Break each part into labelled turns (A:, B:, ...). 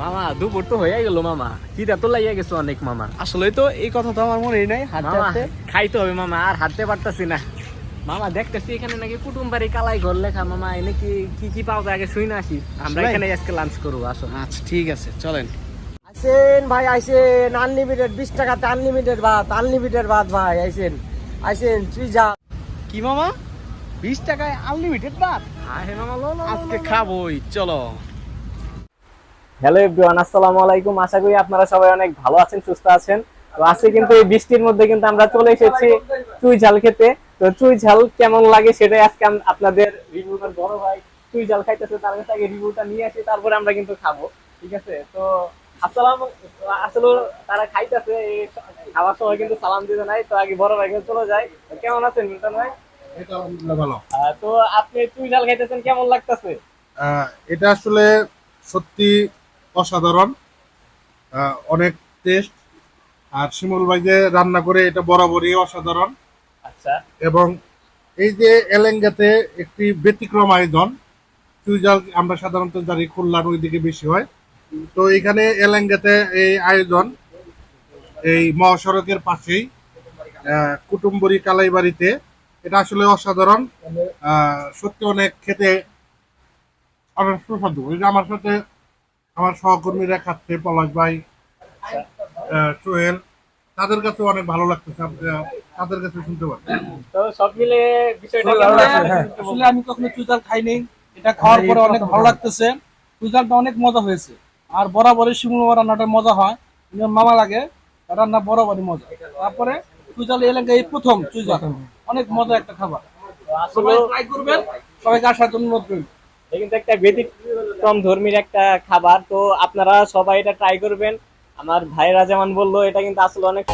A: মামা দুপুর তো হয়ে গেল মামা। খিদা তো লাগিয়ে গেছে অনেক মামা।
B: আসলে তো এই কথা তো আমার মনে নাই হাঁটতে হাঁটতে।
A: খাইতে হবে মামা আর হাঁটতে পারতাছি না। মামা দেখতেছি এখানে নাকি কুটুম বাড়ি কালাই ঘর লেখা। মামা এনে কি কি কি পাওয়া যায় আগে শুই না আসি। আমরা এখানে আজকে লাঞ্চ করব আসো।
B: আচ্ছা ঠিক আছে চলেন।
C: আইসেন ভাই আইসেন। আনলিমিটেড বিশ টাকাতে আনলিমিটেড ভাত আনলিমিটেড ভাত ভাই আইসেন। আইসেন তুই যা।
B: কি মামা? বিশ টাকায় আনলিমিটেড ভাত?
A: হ্যাঁ মামা
B: আজকে। খাবোই চলো।
A: হ্যালো এভরিওয়ান আসসালামু আলাইকুম। আশা করি আপনারা সবাই অনেক ভালো আছেন সুস্থ আছেন। তো আজকে কিন্তু এই বৃষ্টির মধ্যে কিন্তু আমরা চলে এসেছি চুই ঝাল খেতে। তো চুই ঝাল কেমন লাগে সেটাই আজকে আপনাদের রিভিউটার বড় ভাই চুই ঝাল খাইতেছে তার কাছে আগে রিভিউটা নিয়ে আসি তারপরে আমরা কিন্তু খাব ঠিক আছে? তো আসসালাম আসলে তারা খাইতেছে এই খাওয়ার সময় কিন্তু সালাম দিতে নাই তো আগে বড় ভাই কিন্তু চলে যায় কেমন আছেন মিল্টন ভাই?
D: এটা আলহামদুলিল্লাহ ভালো।
A: তো আপনি চুই ঝাল খাইতেছেন কেমন লাগতেছে?
D: এটা আসলে সত্যি অসাধারণ। অনেক টেস্ট আর শিমুল ভাই যে রান্না করে এটা বরাবরই অসাধারণ।
A: আচ্ছা।
D: এবং এই যে এলেঙ্গাতে একটি ব্যতিক্রম আয়োজন চুইজাল আমরা সাধারণত জানি খুলনার ওইদিকে বেশি হয়। তো এখানে এলেঙ্গাতে এই আয়োজন এই মহাসড়কের পাশেই কুটুম্বরী কালাইবাড়িতে। এটা আসলে অসাধারণ। সত্যি অনেক খেতে অনেক সুস্বাদু। আমার সাথে আমার সহকর্মীরা খাচ্ছে পলাশ ভাই সোহেল। তাদের কাছে অনেক ভালো লাগতেছে তাদের কাছে শুনতে
A: তো সব মিলে বিষয়টা
C: লাগছে? হ্যাঁ।
E: আসলে আমি কখনো চুজাল খাইনি এটা খাওয়ার পরে অনেক ভালো লাগতেছে। চুজালটা অনেক মজা হয়েছে। আর বরাবরই শিমুল রান্নাটা মজা হয় মামা লাগে রান্না বরাবরই মজা। তারপরে চুজাল এলাকা এই প্রথম চুজাল অনেক মজা একটা খাবার। সবাই ট্রাই করবেন সবাইকে আসার জন্য অনুরোধ করি।
A: কিন্তু একটা ব্যতিক্রম ধর্মীর একটা খাবার। তো আপনারা সবাই এটা ট্রাই করবেন। আমার ভাইরা যেমন বলল, এটা কিন্তু আসলে অনেক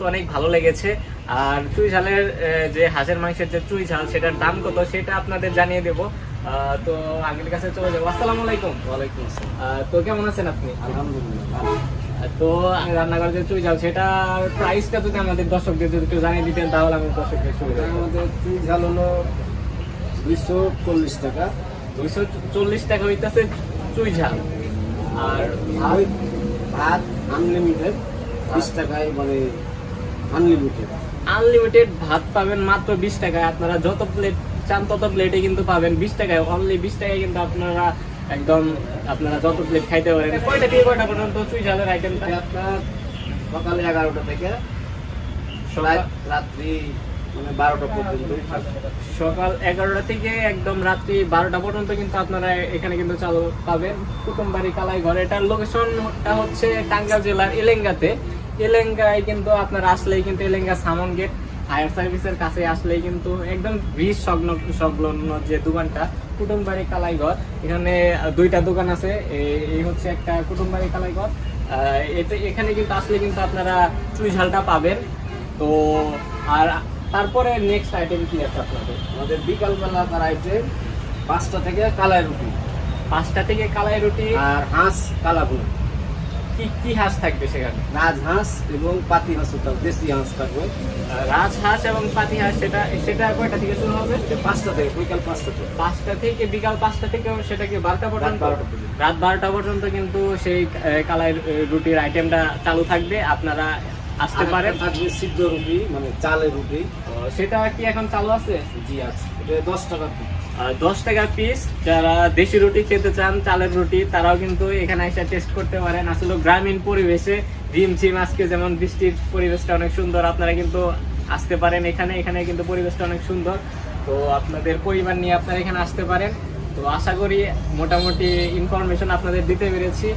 A: কিন্তু অনেক ভালো লেগেছে। আর চুই ঝালের যে হাঁসের মাংসের যে চুই ঝাল সেটার দাম কত সেটা আপনাদের জানিয়ে দেবো। তো আগের কাছে চলে যাব। আসসালামু আলাইকুম।
B: ওয়ালাইকুম আসসালাম।
A: তো কেমন আছেন আপনি?
B: আলহামদুলিল্লাহ
A: তো আমি রান্নাঘর যে চুই ঝাল সেটার প্রাইসটা যদি আমাদের দর্শকদের যদি একটু জানিয়ে দিতেন তাহলে আমি দর্শকদের সুবিধা
B: আমাদের চুই ঝাল হলো দুইশো চল্লিশ টাকা।
A: দুইশো চল্লিশ টাকা হইতেছে চুই ঝাল। আর
B: ভাত আনলিমিটেড বিশ টাকায় মানে আনলিমিটেড
A: আনলিমিটেড ভাত পাবেন মাত্র বিশ টাকায়। আপনারা যত প্লেট চান তত প্লেটে কিন্তু পাবেন। বিশ টাকায় অনলি বিশ টাকায় কিন্তু আপনারা একদম আপনারা যত প্লেট খাইতে পারেন। কয়টা থেকে কয়টা পর্যন্ত চুই ঝালের আইটেমটা
B: আপনার সকালে এগারোটা থেকে রাত্রি মানে বারোটা পর্যন্ত
A: সকাল এগারোটা থেকে একদম রাত্রি বারোটা পর্যন্ত কিন্তু আপনারা এখানে কিন্তু চালু পাবেন। কুটুমবাড়ি কালাই ঘর এটার লোকেশনটা হচ্ছে টাঙ্গাইল জেলার এলেঙ্গাতে। এলেঙ্গায় কিন্তু আপনার আসলেই কিন্তু এলেঙ্গা সামন গেট ফায়ার সার্ভিসের কাছে আসলেই কিন্তু একদম ব্রিজ সংলগ্ন সংলগ্ন যে দোকানটা কুটুমবাড়ি কালাই ঘর এখানে দুইটা দোকান আছে। এই- হচ্ছে একটা কুটুমবাড়ি কালাই ঘর আহ, এতে এখানে কিন্তু আসলে কিন্তু আপনারা চুই ঝালটা পাবেন। তো আর তারপরে নেক্সট আইটেম কি আছে আপনাদের?
B: আমাদের বিকালবেলা তার আইটেম পাঁচটা থেকে কালাই রুটি।
A: পাঁচটা থেকে কালাই রুটি।
B: আর হাঁস কালাগুলো
A: কি কি হাঁস থাকবে সেখানে?
B: রাজ হাঁস এবং পাতি হাঁস ওটা দেশি হাঁস থাকবে।
A: রাজ হাঁস এবং পাতি হাঁস সেটা সেটা কয়টা থেকে শুরু হবে?
B: পাঁচটা থেকে বিকাল পাঁচটা থেকে।
A: পাঁচটা থেকে বিকাল পাঁচটা থেকে সেটা কি বারোটা পর্যন্ত? রাত বারোটা পর্যন্ত কিন্তু সেই কালাই রুটির আইটেমটা চালু থাকবে আপনারা আসতে পারেন।
B: থাকবে সিদ্ধ রুটি মানে চালের রুটি।
A: সেটা কি এখন চালু আছে?
B: জি আছে। এটা দশ টাকা
A: দশ টাকা পিস যারা দেশি রুটি খেতে চান, চালের রুটি, তারাও কিন্তু এখানে এসে টেস্ট করতে পারেন। আসলে গ্রামীণ পরিবেশে ঝিমঝিম আজকে যেমন বৃষ্টির পরিবেশটা অনেক সুন্দর, আপনারা কিন্তু আসতে পারেন এখানে। এখানে কিন্তু পরিবেশটা অনেক সুন্দর। তো আপনাদের পরিবার নিয়ে আপনারা এখানে আসতে পারেন। তো আশা করি মোটামুটি ইনফরমেশন আপনাদের দিতে পেরেছি।